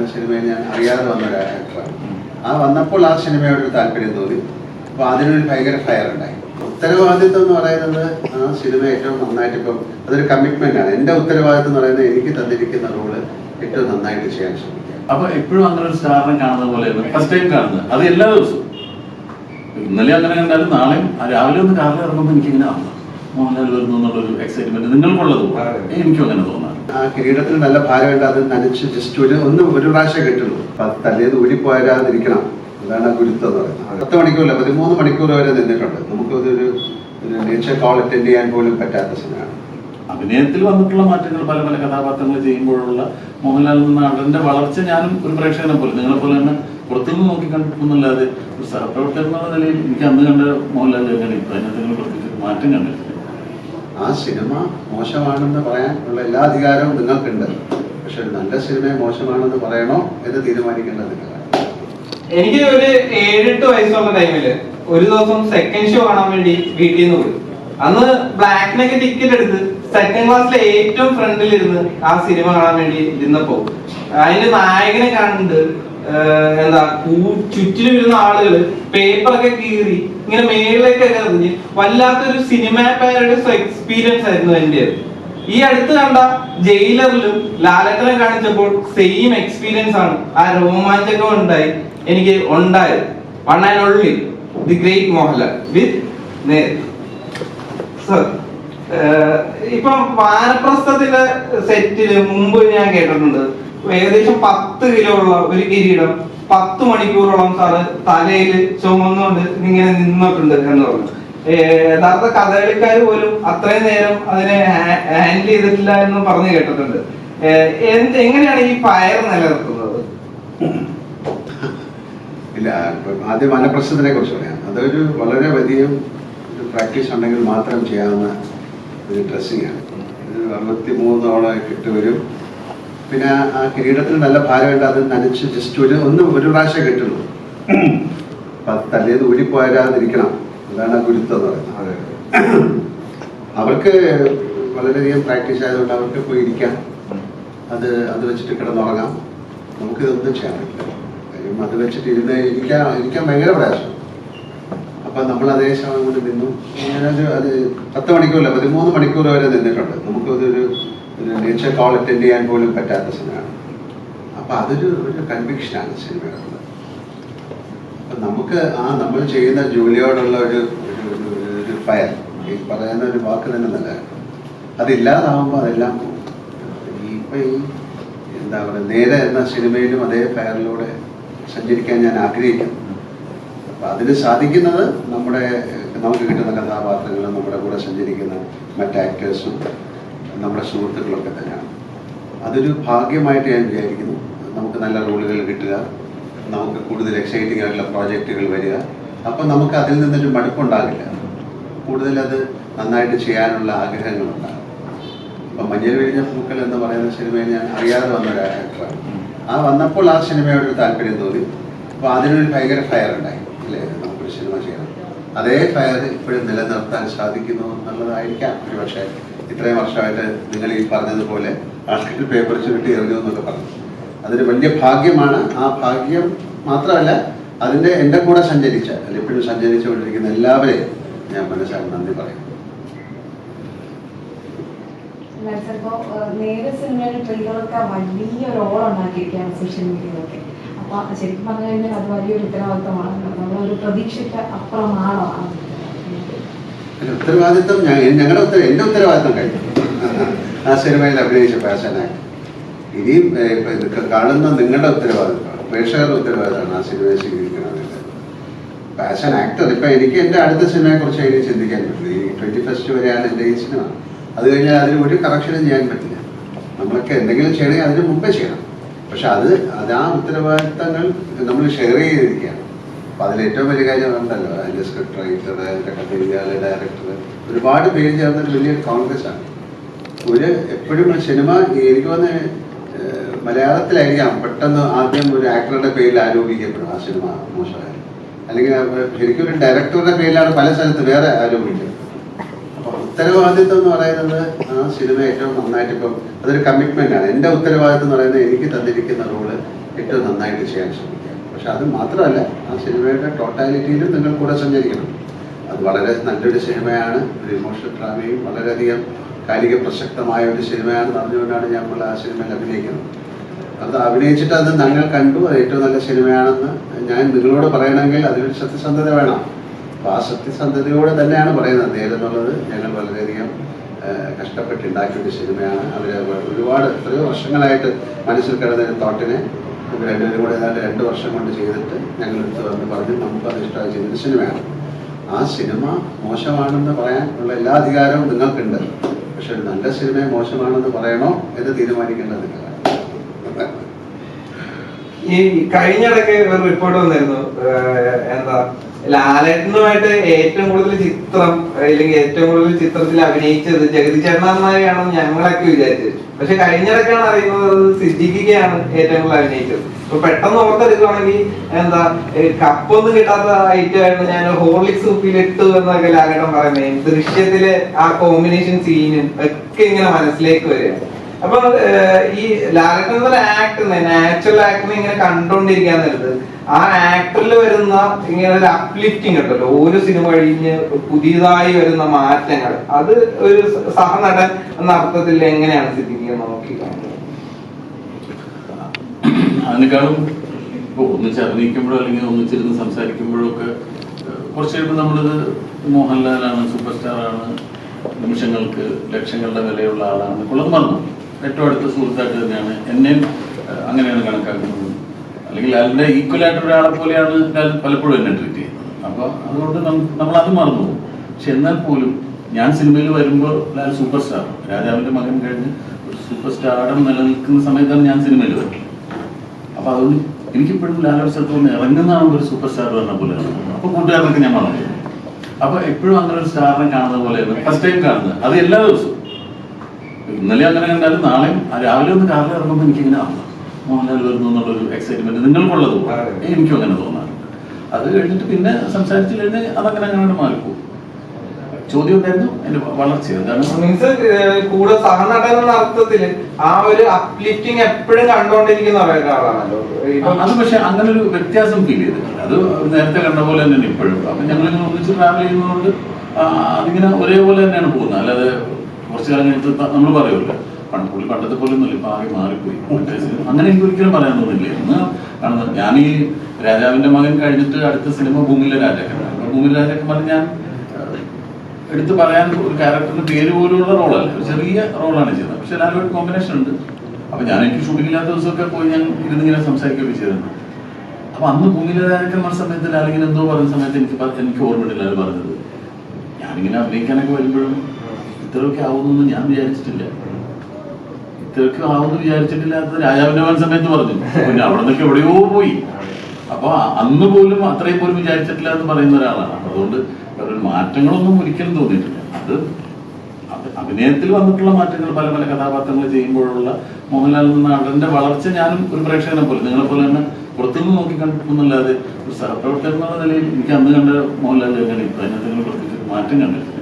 പറയുന്ന സിനിമയിൽ ഞാൻ അറിയാതെ വന്ന ഒരു ആക്ടറാണ് ആ വന്നപ്പോൾ ആ സിനിമയോട് ഒരു താല്പര്യം തോന്നി. അപ്പോൾ അതിനൊരു ഭയങ്കര ഫയർ ഉണ്ടായി. ഉത്തരവാദിത്വം എന്ന് പറയുന്നത് ആ സിനിമ ഏറ്റവും നന്നായിട്ട് ഇപ്പം അതൊരു കമ്മിറ്റ്മെന്റ് ആണ്. എന്റെ ഉത്തരവാദിത്വം എന്ന് പറയുന്നത് എനിക്ക് തന്നിരിക്കുന്ന റോൾ ഏറ്റവും നന്നായിട്ട് ചെയ്യാൻ ശ്രമിക്കുക. അപ്പൊ എപ്പോഴും അങ്ങനെ ഒരു സ്റ്റാറിനെ കാണുന്ന പോലെയാണ് ഫസ്റ്റ് ടൈം കാണുന്നത്. അത് എല്ലാ ദിവസവും. ഇന്നലെ അങ്ങനെ കണ്ടാലും നാളെയും രാവിലെ ഒന്ന് കാറിൽ ഇറങ്ങുമ്പോൾ എനിക്ക് ഇങ്ങനെ മോഹൻലാൽ വരുന്നു എന്നുള്ളൊരു എക്സൈറ്റ്മെന്റ് നിങ്ങൾക്കുള്ളത് എനിക്കും അങ്ങനെ തോന്നാറ് ആ കിരീടത്തിന് നല്ല ഭാരമുണ്ട്. അത് നനച്ച് ജസ്റ്റ് ഒരു ഒന്ന് ഒരു പ്രാവശ്യം കിട്ടുള്ളൂ. അപ്പൊ അത് തലേന്ന് ഊരിപ്പോരാതിരിക്കണം. അതാണ് ഗുരുത്വം എന്ന് പറയുന്നത്. പത്ത് മണിക്കൂറല്ല? പതിമൂന്ന് മണിക്കൂർ വരെ നിന്നിട്ടുണ്ട്. നമുക്കതൊരു ഒരു നേച്ചർ കോൾ അറ്റൻഡ് ചെയ്യാൻ പോലും പറ്റാത്ത സിനിമയാണ് അഭിനയത്തിൽ വന്നിട്ടുള്ള മാറ്റങ്ങൾ പല പല കഥാപാത്രങ്ങൾ ചെയ്യുമ്പോഴുള്ള മോഹൻലാലിൽ നിന്ന് നടന്റെ വളർച്ച ഞാനും ഒരു പ്രേക്ഷകനെ പോലെ നിങ്ങളെ പോലെ തന്നെ പുറത്തുനിന്ന് നോക്കി കണ്ടിട്ടൊന്നുമില്ലാതെ ഒരു സഹപ്രവർത്തകൻ എന്നുള്ള നിലയിൽ എനിക്ക് അന്ന് കണ്ട മോഹൻലാൽ എങ്ങനെ ഇപ്പൊ അതിനകത്ത് പ്രത്യേകിച്ച് മാറ്റം കണ്ടിട്ടില്ല. ആ സിനിമ മോശമാണെന്ന് പറയാൻ ഉള്ള എല്ലാ അധികാരവും നിങ്ങൾക്കുണ്ട്. പക്ഷെ നല്ല സിനിമയെ മോശമാണെന്ന് പറയണോ എന്ന് തീരുമാനിക്കേണ്ടത് എനിക്ക് ഒരു ഏഴെട്ട് വയസ്സുള്ള ടൈമിൽ ഒരു ദിവസം സെക്കൻഡ് ഷോ കാണാൻ വേണ്ടി വീട്ടിൽ നിന്ന് പോയി. അന്ന് ബ്ലാക്കിനൊക്കെ ടിക്കറ്റ് എടുത്ത് സെക്കൻഡ് ക്ലാസ്സിലെ ഏറ്റവും ഫ്രണ്ടിൽ ഇരുന്ന് ആ സിനിമ കാണാൻ വേണ്ടി ഇരുന്നപ്പോ അതിന്റെ നായകനെ കണ്ട് എന്താ ചുറ്റിലും ഇരുന്ന ആളുകൾ പേപ്പറൊക്കെ കീറി ഇങ്ങനെ മേളിലേക്കൊക്കെ എറിഞ്ഞ് വല്ലാത്തൊരു സിനിമ എക്സ്പീരിയൻസ് ആയിരുന്നു എന്റെ ഈ അടുത്ത് കണ്ട ജയിലറിലും ലാലട്ടനെ കാണിച്ചപ്പോൾ സെയിം എക്സ്പീരിയൻസ് ആണ് ആ രോമാഞ്ചകം ഉണ്ടായി എനിക്ക് ഉണ്ടായത്. One and only the great Mohanlal with sir ഇപ്പം വാനപ്രസ്ഥത്തിലെ സെറ്റിൽ മുമ്പ് ഞാൻ കേട്ടിട്ടുണ്ട്. ഏകദേശം പത്ത് കിലോ ഉള്ള ഒരു കിരീടം പത്ത് മണിക്കൂറോളം സാറ് തലയിൽ ചുമന്നുകൊണ്ട് ഇങ്ങനെ നിന്നിട്ടുണ്ട് എന്ന് പറഞ്ഞു. യഥാർത്ഥ കഥകളിക്കാർ പോലും അത്രയും നേരം അതിനെ ഹാൻഡിൽ ചെയ്തിട്ടില്ല എന്ന് പറഞ്ഞു കേട്ടിട്ടുണ്ട്. എന്ത് എങ്ങനെയാണ് ഈ പയർ നിലനിർത്തുന്നത്? ഇല്ല ആദ്യം വനപ്രശ്നത്തിനെ കുറിച്ച് പറയാം. അതൊരു വളരെ വലിയ പ്രാക്ടീസ് ഉണ്ടെങ്കിൽ മാത്രം ചെയ്യാവുന്ന ഒരു ഒരു അറുപത്തി മൂന്നോളം ഇട്ട് വരും പിന്നെ ആ- കിരീടത്തിൽ കിരീടത്തിന് നല്ല ഭാരമുണ്ട് അത് നനച്ച് ജസ്റ്റ് ഒരു ഒന്ന് ഒരു പ്രാവശ്യം കിട്ടുള്ളൂ. അപ്പൊ അത് തലേന്ന് ഊരിപ്പോരാതിരിക്കണം. അതാണ് ആ ഗുരുത്വം എന്ന് പറയുന്നത്. അവർക്ക് വളരെയധികം പ്രാക്ടീസ് ആയതുകൊണ്ട് അവർക്ക് പോയി ഇരിക്കാം. അത് അത് വെച്ചിട്ട് കിടന്നുറങ്ങാം. നമുക്കിതൊന്നും ചെയ്യാൻ പറ്റില്ല കാര്യം അത് വെച്ചിട്ട് ഇരുന്ന് ഇരിക്കാൻ ഇരിക്കാൻ ഭയങ്കര പ്രയാസം. അപ്പം നമ്മൾ അതേ സമയം കൊണ്ട് നിന്നു. ഞാനൊരു അത് പത്ത് മണിക്കൂറല്ല പതിമൂന്ന് മണിക്കൂർ വരെ നിന്നിട്ടുണ്ട്. നമുക്കതൊരു നേച്ചർ കോൾ അറ്റൻഡ് ചെയ്യാൻ പോലും പറ്റാത്ത സിനിമയാണ് അപ്പം അതൊരു ഒരു കൺവിക്ഷനാണ് സിനിമയോടുള്ളത് അപ്പം നമുക്ക് ആ നമ്മൾ ചെയ്യുന്ന ജോലിയോടുള്ള ഒരു ഒരു- ഫയർ ഈ പറയുന്ന ഒരു വാക്ക് തന്നെ നല്ലതാണ് അതില്ലാതാവുമ്പോൾ അതെല്ലാം ഈ ഇപ്പം ഈ എന്താ പറയുക നേരെ എന്ന സിനിമയിലും അതേ ഫയറിലൂടെ സഞ്ചരിക്കാൻ ഞാൻ ആഗ്രഹിക്കുന്നു. അപ്പം അതിന് സാധിക്കുന്നത് നമ്മുടെ നമുക്ക് കിട്ടുന്ന കഥാപാത്രങ്ങളും നമ്മുടെ കൂടെ സഞ്ചരിക്കുന്ന മറ്റ് ആക്ടേഴ്സും നമ്മുടെ സുഹൃത്തുക്കളൊക്കെ തന്നെയാണ്. അതൊരു ഭാഗ്യമായിട്ട് ഞാൻ വിചാരിക്കുന്നു. നമുക്ക് നല്ല റോളുകൾ കിട്ടുക. നമുക്ക് കൂടുതൽ എക്സൈറ്റിംഗ് ആയിട്ടുള്ള പ്രോജക്റ്റുകൾ വരിക. അപ്പം നമുക്ക് അതിൽ നിന്നൊരു മടുപ്പുണ്ടാകില്ല. കൂടുതൽ അത് നന്നായിട്ട് ചെയ്യാനുള്ള ആഗ്രഹങ്ങളുണ്ടാകും. അപ്പം മഞ്ഞൾ വിരിഞ്ഞ പൂക്കൾ എന്ന് പറയുന്ന സിനിമയിൽ ഞാൻ അറിയാതെ വന്ന ഒരു ആക്ടറാണ് ആ വന്നപ്പോൾ ആ സിനിമയോട് ഒരു താല്പര്യം തോന്നി. അപ്പോൾ അതിനൊരു ഭയങ്കര ഫയർ ഉണ്ടായി. അല്ലേ? നമുക്കൊരു സിനിമ ചെയ്യണം അതേ ഫയർ ഇപ്പോഴും നിലനിർത്താൻ സാധിക്കുന്നു എന്നുള്ളതായിരിക്കാം ഒരു പക്ഷേ ഇത്രയും വർഷമായിട്ട് നിങ്ങൾ ഈ പറഞ്ഞതുപോലെ ആൾക്കാർ പേപ്പർ ചുരുട്ടി എറിഞ്ഞു എന്നൊക്കെ പറഞ്ഞു. അതൊരു വലിയ ഭാഗ്യമാണ്. ആ ഭാഗ്യം മാത്രമല്ല അതിന്റെ എന്റെ കൂടെ സഞ്ചരിച്ച അല്ലെങ്കിൽ ഇപ്പോഴും സഞ്ചരിച്ചുകൊണ്ടിരിക്കുന്ന എല്ലാവരെയും ഞാൻ മനസ്സിലാക്കി നന്ദി പറയും. അപ്പൊ ശരിക്കും പറഞ്ഞു കഴിഞ്ഞാൽ അത് വലിയൊരു ഉത്തരവാദിത്തമാണ്. നമ്മളൊരു പ്രതീക്ഷയ്ക്ക് അപ്പുറമാണോ ഉത്തരവാദിത്വം ഞങ്ങളുടെ ഉത്തര എന്റെ ഉത്തരവാദിത്വം കഴിഞ്ഞു. ആ സിനിമയിൽ അഭിനയിച്ച പാഷനായി ഇനിയും കാണുന്ന നിങ്ങളുടെ ഉത്തരവാദിത്വമാണ് പ്രേക്ഷകരുടെ ഉത്തരവാദിത്തമാണ് ആ സിനിമയെ സ്വീകരിക്കണമെന്നില്ല പാഷൻ ആക്ടർ ഇപ്പൊ എനിക്ക് എന്റെ അടുത്ത സിനിമയെ കുറിച്ച് അതിന് ചിന്തിക്കാൻ പറ്റില്ല. ഈ ട്വന്റി ഫസ്റ്റ് വരെയാണ് എന്റെ ഈ സിനിമ. അത് കഴിഞ്ഞാൽ അതിന് ഒരു കറക്ഷനും ചെയ്യാൻ പറ്റില്ല. നമ്മളൊക്കെ എന്തെങ്കിലും ചെയ്യണമെങ്കിൽ അതിന് മുമ്പേ ചെയ്യണം. പക്ഷെ അത് അത് ആ ഉത്തരവാദിത്തങ്ങൾ നമ്മൾ ഷെയർ ചെയ്തിരിക്കുകയാണ്. അപ്പൊ അതിൽ ഏറ്റവും വലിയ കാര്യം ഉണ്ടല്ലോ. അതിന്റെ സ്ക്രിപ്റ്റ് റൈറ്റർ അതിന്റെ കഥ എഴുതിയാൾ ഡയറക്ടർ ഒരുപാട് പേര് ചേർന്നൊരു വലിയ കോൺഗ്രസ് ആണ്. ഒരു എപ്പോഴും സിനിമ എനിക്ക് വന്ന് മലയാളത്തിലായിരിക്കാം. പെട്ടെന്ന് ആദ്യം ഒരു ആക്ടറുടെ പേരിൽ ആരോപിക്കപ്പെടും ആ സിനിമ മോശമായി അല്ലെങ്കിൽ ശരിക്കും ഒരു ഡയറക്ടറുടെ പേരിലാണ് പല സ്ഥലത്ത് വേറെ ആരോപിക്കുന്നത് അപ്പോൾ ഉത്തരവാദിത്വം എന്ന് പറയുന്നത് ആ സിനിമ ഏറ്റവും നന്നായിട്ട് ഇപ്പം അതൊരു കമ്മിറ്റ്മെന്റ് ആണ്. എന്റെ ഉത്തരവാദിത്വം എന്ന് പറയുന്നത് എനിക്ക് തന്നിരിക്കുന്ന റോൾ ഏറ്റവും നന്നായിട്ട് ചെയ്യാൻ ശ്രമിക്കുക. പക്ഷെ അത് മാത്രമല്ല ആ സിനിമയുടെ ടോട്ടാലിറ്റിയിലും നിങ്ങൾ കൂടെ സഞ്ചരിക്കണം. അത് വളരെ നല്ലൊരു സിനിമയാണ് ഒരു ഇമോഷണൽ ഡ്രാമയും വളരെയധികം കാലിക പ്രസക്തമായ ഒരു സിനിമയാണെന്ന് ഞാൻ നമ്മൾ ആ സിനിമയിൽ അഭിനയിക്കുന്നത്. അത് അഭിനയിച്ചിട്ട് അത് ഞങ്ങൾ കണ്ടു അത് ഏറ്റവും നല്ല സിനിമയാണെന്ന് ഞാൻ നിങ്ങളോട് പറയണമെങ്കിൽ അതിനൊരു സത്യസന്ധത വേണം. അപ്പോൾ ആ സത്യസന്ധതയോടെ തന്നെയാണ് പറയുന്നത് നേരെന്നുള്ളത് ഞങ്ങൾ വളരെയധികം കഷ്ടപ്പെട്ടുണ്ടാക്കിയ ഒരു സിനിമയാണ്. അവർ ഒരുപാട് എത്രയോ വർഷങ്ങളായിട്ട് മനസ്സിൽ കിടന്ന തോട്ടിനെ രണ്ടുപേരും കൂടെ ഏതാണ്ട് രണ്ട് വർഷം കൊണ്ട് ചെയ്തിട്ട് ഞങ്ങൾ എടുത്ത് വന്ന് പറഞ്ഞ് നമുക്കത് ഇഷ്ടമായി ചെയ്തൊരു സിനിമയാണ് ആ സിനിമ മോശമാണെന്ന് പറയാൻ ഉള്ള എല്ലാ അധികാരവും നിങ്ങൾക്കുണ്ട്. പക്ഷെ ഒരു നല്ല സിനിമയെ മോശമാണെന്ന് പറയണോ എന്ന് തീരുമാനിക്കേണ്ടത് നിങ്ങളാണ്. ഈ കഴിഞ്ഞിടയ്ക്ക് ഒരു റിപ്പോർട്ട് വന്നിരുന്നു എന്താ ലാലേട്ടനുമായിട്ട് ഏറ്റവും കൂടുതൽ ചിത്രം അല്ലെങ്കിൽ ഏറ്റവും കൂടുതൽ ചിത്രത്തിൽ അഭിനയിച്ചത് ജഗതി ചേട്ടനാണെന്നാണ് ഞങ്ങളൊക്കെ വിചാരിച്ചത്. പക്ഷെ കഴിഞ്ഞിടക്കാണ് അറിയുന്നത് സിദ്ധിക്കുകയാണ് ഏറ്റവും കൂടുതൽ അഭിനയിച്ചത്. അപ്പൊ പെട്ടെന്ന് ഓർത്തെടുക്കുകയാണെങ്കിൽ എന്താ കപ്പൊന്നും കിട്ടാത്ത ഐറ്റമായിരുന്നു ഞാൻ ഹോർലിക്സ് ഉപ്പിലിട്ടു എന്നൊക്കെ ലാലേട്ടൻ പറയുന്നത്. ദൃശ്യത്തിലെ ആ കോമ്പിനേഷൻ സീനും ഒക്കെ ഇങ്ങനെ മനസ്സിലേക്ക് വരികയാണ്. അപ്പൊ ഈ ലാലട്ടൻ ആക്ട് നാച്ചുറൽ ആക്ട് ഇങ്ങനെ കണ്ടുകൊണ്ടിരിക്കാന്നുള്ളത് ആ ആക്ടറിൽ വരുന്ന ഇങ്ങനെ ഒരു അപ്ലിഫ്റ്റിംഗ് ഉണ്ടല്ലോ. ഓരോ സിനിമ കഴിഞ്ഞ് പുതിയതായി വരുന്ന മാറ്റങ്ങൾ. അത് ഒരു സഹനടൻ എന്ന അർത്ഥത്തിൽ എങ്ങനെയാണ് സിദ്ധിക്കുന്നത് നോക്കി അതിനേക്കാളും ഇപ്പോൾ ഒന്നിച്ച് അഭിനയിക്കുമ്പോഴോ അല്ലെങ്കിൽ ഒന്നിച്ചിരുന്ന് സംസാരിക്കുമ്പോഴോ ഒക്കെ കുറച്ച് കഴിയുമ്പോൾ നമ്മളിത് മോഹൻലാലാണ് സൂപ്പർ സ്റ്റാറാണ് നിമിഷങ്ങൾക്ക് ലക്ഷങ്ങളുടെ വിലയുള്ള ആളാണ് കുളം മറന്നു ഏറ്റവും അടുത്ത സുഹൃത്തായിട്ട് തന്നെയാണ്. എന്നെയും അങ്ങനെയാണ് കണക്കാക്കുന്നത്. അല്ലെങ്കിൽ ലാലിന്റെ ഈക്വൽ ആയിട്ട് ഒരാളെ പോലെയാണ് ലാൽ പലപ്പോഴും എന്നെ ട്രീറ്റ് ചെയ്യുന്നത്. അപ്പൊ അതുകൊണ്ട് നമ്മൾ അത് മറന്നു പോകും. പക്ഷെ എന്നാൽ പോലും ഞാൻ സിനിമയിൽ വരുമ്പോൾ ലാൽ സൂപ്പർ സ്റ്റാർ രാജാവിന്റെ മകൻ കഴിഞ്ഞ് ഒരു സൂപ്പർ സ്റ്റാറും നിലനിൽക്കുന്ന സമയത്താണ് ഞാൻ സിനിമയിൽ വരുന്നത്. അപ്പൊ അതുകൊണ്ട് എനിക്കിപ്പോഴും ലാലോട് സ്ഥലത്ത് നിന്ന് ഇറങ്ങുന്നതാണ് ഒരു സൂപ്പർ സ്റ്റാർ പറഞ്ഞ പോലെ അപ്പൊ കൂട്ടുകാരനൊക്കെ ഞാൻ മറന്നു അപ്പൊ എപ്പോഴും അങ്ങനെ ഒരു സ്റ്റാറിനെ കാണുന്ന പോലെയാണ് ഫസ്റ്റ് ടൈം കാണുന്നത്. അത് എല്ലാ ദിവസവും. ഇന്നലെ അങ്ങനെ കണ്ടാലും നാളെ രാവിലെ ഒന്ന് കാറിൽ ഇറങ്ങുമ്പോൾ എനിക്ക് ഇങ്ങനെ ആ, മോഹൻലാൽ വരുന്നു എന്നുള്ളൊരു എക്സൈറ്റ്മെന്റ് നിങ്ങൾക്കുള്ളത് എനിക്കും അങ്ങനെ തോന്നാറുണ്ട്. അത് കഴിഞ്ഞിട്ട് പിന്നെ സംസാരിച്ചു കഴിഞ്ഞ് അതങ്ങനെ അങ്ങനെ മാറിപ്പോകും ചോദ്യം ഉണ്ടായിരുന്നു എന്റെ വളർച്ച കൂടെ സഹനടൻ എന്ന അർത്ഥത്തിൽ ആ ഒരു അപ്ലിഫ്റ്റിംഗ് എപ്പോഴും ഒരാളാണല്ലോ ഇപ്പം അത് പക്ഷെ അങ്ങനെ ഒരു വ്യത്യാസം ഫീൽ ചെയ്തിട്ടില്ല അത് നേരത്തെ കണ്ട പോലെ തന്നെയാണ് ഇപ്പോഴും. അപ്പൊ ഞങ്ങൾ ഇങ്ങനെ ഒന്നിച്ച് ട്രാവൽ ചെയ്യുന്നതുകൊണ്ട് അതിങ്ങനെ ഒരേപോലെ തന്നെയാണ് പോകുന്നത്. അല്ലാതെ കുറച്ച് കാലം കഴിഞ്ഞിട്ട് നമ്മൾ പറയുമല്ലോ പണ്ട് പണ്ടത്തെ പോലെ ഒന്നുമില്ല ഇപ്പൊ ആകെ മാറിപ്പോയി. അങ്ങനെ എനിക്ക് ഒരിക്കലും പറയാൻ തോന്നില്ല ഇന്ന് കാണുന്നത് ഞാൻ ഈ രാജാവിന്റെ മകൻ കഴിഞ്ഞിട്ട് അടുത്ത സിനിമ ഭൂമിയിലെ രാജാക്കന്മാർ ഭൂമിയിലെ രാജാക്കന്മാർ ഞാൻ എടുത്തു പറയാൻ ഒരു ക്യാരക്ടറിന് പേര് പോലുള്ള റോളല്ല. ചെറിയ റോളാണ് ചെയ്യുന്നത് പക്ഷെ എല്ലാവരും ഒരു കോമ്പിനേഷൻ ഉണ്ട്. അപ്പൊ ഞാൻ എനിക്ക് ഷൂട്ടിംഗ് ഇല്ലാത്ത ദിവസമൊക്കെ പോയി ഞാൻ ഇരുന്നിങ്ങനെ സംസാരിക്കുകയൊക്കെ ചെയ്തിരുന്നു. അപ്പൊ അന്ന് ഭൂമിയിലെ രാജാക്കന്മാർ സമയത്ത് അല്ലെങ്കിൽ എന്തോ പറയുന്ന സമയത്ത് എനിക്ക് എനിക്ക് ഓർമ്മയിട്ടില്ല ലാൽ പറഞ്ഞത്. ഞാനിങ്ങനെ അഭിനയിക്കാനൊക്കെ വരുമ്പോഴും ഇത്രയൊക്കെ ആവുമെന്നൊന്നും ഞാൻ വിചാരിച്ചിട്ടില്ല. ഇത്രയൊക്കെ ആവുമെന്ന് വിചാരിച്ചിട്ടില്ലാത്തത് രാജാവിന്റെ മകൻ സമയത്ത് പറഞ്ഞു. പിന്നെ അവിടെ നിന്നൊക്കെ എവിടെയോ പോയി. അപ്പൊ അന്ന് പോലും അത്രയും പോലും വിചാരിച്ചിട്ടില്ല എന്ന് പറയുന്ന ഒരാളാണ്. അതുകൊണ്ട് മാറ്റങ്ങളൊന്നും ഒരിക്കലും തോന്നിയിട്ടില്ല. അത് അഭിനയത്തിൽ വന്നിട്ടുള്ള മാറ്റങ്ങൾ പല പല കഥാപാത്രങ്ങൾ ചെയ്യുമ്പോഴുള്ള മോഹൻലാൽ എന്ന നടന്റെ വളർച്ച ഞാനും ഒരു പ്രേക്ഷകനെ പോലെ നിങ്ങളെ പോലെ തന്നെ പുറത്തുനിന്ന് നോക്കി കണ്ടിട്ടൊന്നുമല്ലാതെ ഒരു സഹപ്രവർത്തകൻ എന്നുള്ള നിലയിൽ എനിക്ക് അന്ന് കണ്ട മോഹൻലാൽ തന്നെയാണ് ഇപ്പൊ അതിനകത്ത് പ്രത്യേകിച്ച് മാറ്റം കണ്ടിട്ടില്ല.